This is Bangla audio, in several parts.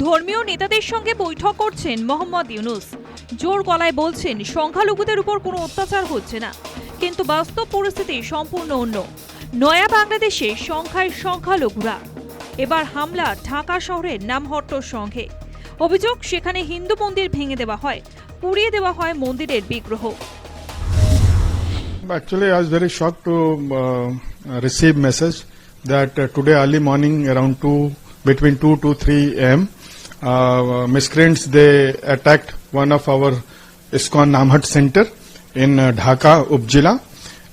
ধর্মীয় নেতাদের সঙ্গে বৈঠক করছেন মোহাম্মদ ইউনুস। জোর গলায় বলছেন সংখ্যালঘুদের উপর কোনো অত্যাচার হচ্ছে না। কিন্তু বাস্তব পরিস্থিতি সম্পূর্ণ অন্য। নয়া বাংলাদেশে সংখ্যায় সংখ্যালঘুরা। এবার হামলা ঢাকা শহরের নামহট্ট সংঘে। অভিযোগ সেখানে হিন্দু মন্দির ভেঙে দেওয়া হয় পুড়িয়ে দেওয়া হয় মন্দিরের বিগ্রহ। Actually, I was very shocked to uh, receive message that uh, today early morning around 2, between 2 to 3 a.m., uh, miscreants, they attacked one of our ISKCON Namhat center in uh, Dhaka, Upjila,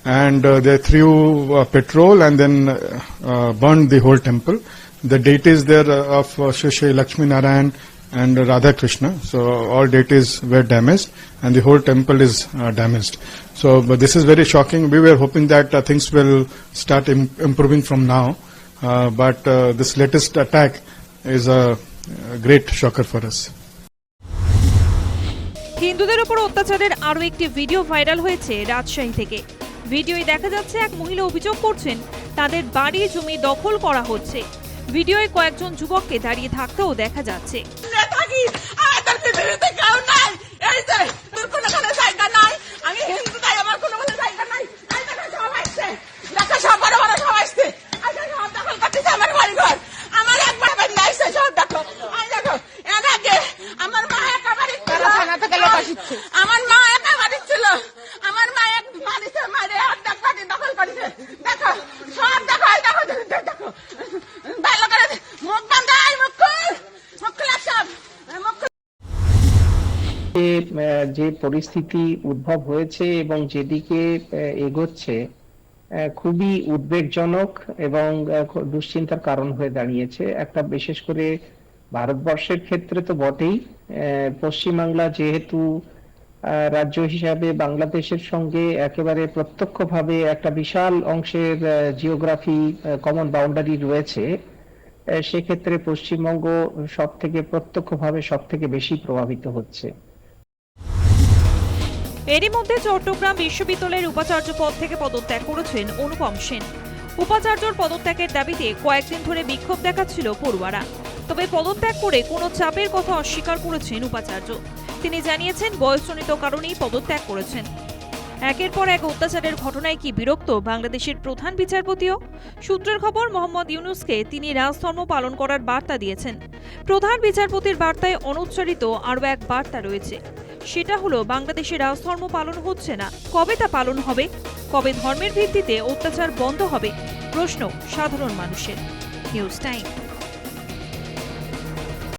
and uh, they threw uh, petrol and then uh, uh, burned the whole temple. The deities there uh, of uh, Shri Lakshmi Narayan and Radha Krishna. So all deities were damaged and the whole temple is uh, damaged. So but this is very shocking. We were hoping that uh, things will start Im- improving from now. Uh, but uh, this latest attack is a, a great shocker for us. হিন্দুদের উপর অত্যাচারের আরও একটি ভিডিও ভাইরাল হয়েছে রাজশাহী থেকে। ভিডিওয় দেখা যাচ্ছে এক মহিলা অভিযোগ করছেন তাদের বাড়ি জমি দখল করা হচ্ছে। ভিডিওয় কয়েকজন যুবককে দাঁড়িয়ে থাকতেও দেখা যাচ্ছে আমরা থাকি আমাদের পৃথিবীতে কেউ নাই এই যে তোর কোনো কোনো জায়গা নাই আমি হিন্দু তাই আমার কোনো কোনো জায়গা নাই এই দেখো সব আসছে দেখো সব বড় বড় সব আসছে আচ্ছা সব দখল করতেছে আমার বাড়ি ঘর আমার একবার বাড়ি আসছে সব দেখো এই দেখো এর আগে আমার মা একা বাড়ি ছিল আমার মা একা বাড়ি ছিল। আমার মা এক বাড়িতে মারে অর্ধেক বাড়ি দখল করেছে। দেখো সব দেখো দেখো দেখো, ভালো করে মুখ বন্ধ আয় মুখ খুল। যে পরিস্থিতি উদ্ভব হয়েছে এবং যেদিকে এগোচ্ছে খুবই উদ্বেগজনক এবং দুশ্চিন্তার কারণ হয়ে দাঁড়িয়েছে। একটা বিশেষ করে ভারতবর্ষের ক্ষেত্রে তো বটেই। পশ্চিমবাংলা যেহেতু রাজ্য হিসাবে বাংলাদেশের সঙ্গে একেবারে প্রত্যক্ষভাবে একটা বিশাল অংশের জিওগ্রাফি কমন বাউন্ডারি রয়েছে। সেক্ষেত্রে পশ্চিমবঙ্গ সব থেকে প্রত্যক্ষভাবে সব থেকে বেশি প্রভাবিত হচ্ছে। এরই মধ্যে চট্টগ্রাম বিশ্ববিদ্যালয়ের উপাচার্য পদ থেকে পদত্যাগ করেছেন অনুপম সেন। উপাচার্যর পদত্যাগের দাবিতে কয়েকদিন ধরে বিক্ষোভ দেখাচ্ছিল পড়ুয়ারা। তবে পদত্যাগ করে কোনো চাপের কথা অস্বীকার করেছেন উপাচার্য। তিনি জানিয়েছেন বয়সজনিত কারণেই পদত্যাগ করেছেন। একের পর এক অত্যাচারের ঘটনায় কি বিরক্ত বাংলাদেশের প্রধান বিচারপতিও? সূত্রের খবর, মোহাম্মদ ইউনুসকে তিনি রাজধর্ম পালন করার বার্তা দিয়েছেন। প্রধান বিচারপতির বার্তায় অনুচ্চারিত আরও এক বার্তা রয়েছে। সেটা হলো, বাংলাদেশে রাজধর্ম পালন হচ্ছে না। কবে তা পালন হবে? কবে ধর্মের ভিত্তিতে অত্যাচার বন্ধ হবে প্রশ্ন সাধারণ মানুষের। News time.